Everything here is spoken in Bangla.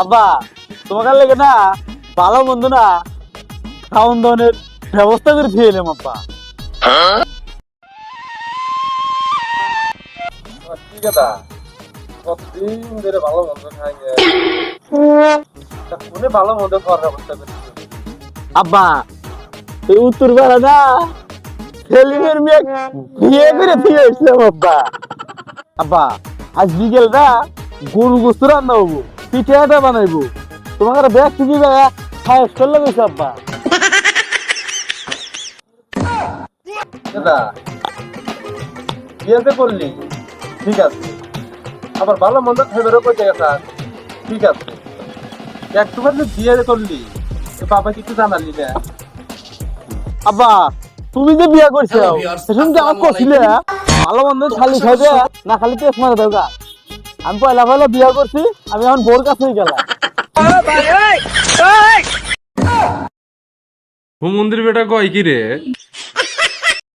আব্বা। না ভালো বন্ধু না খাওয়ান দাওয়ানের ব্যবস্থা করে খেয়ে এলাম ভালো মন্দ খাওয়ার ব্যবস্থা আব্বা, এই উত্তর পাড়া না সেলিমের মেয়ে বিয়ে করে দিয়ে এসলাম আব্বা। আব্বা, আজ বিকেল না গরু গোস্ত রান্না হব, পিঠে আটা বানাইবো। তোমাকে ব্যাগ থেকে খায়স করলে গেছে আব্বা। দাদা, বিয়েতে করলি? ঠিক আছে। আবার ভালো মন্দ খাইবারও করতে গেছে ঠিক আছে। একটু বিয়ে করলি বাবা কিছু জানালি না আব্বা তুমি যে বিয়া করছ সেসব যে আমার কছিলে ভালো বন্ধু খালি খাইবে না খালি পেস মারে দাও আমি পয়লা পয়লা বিয়া করছি আমি এখন বোর কাছেই গেলাম। হুমন্দির বেটা কয় কি রে?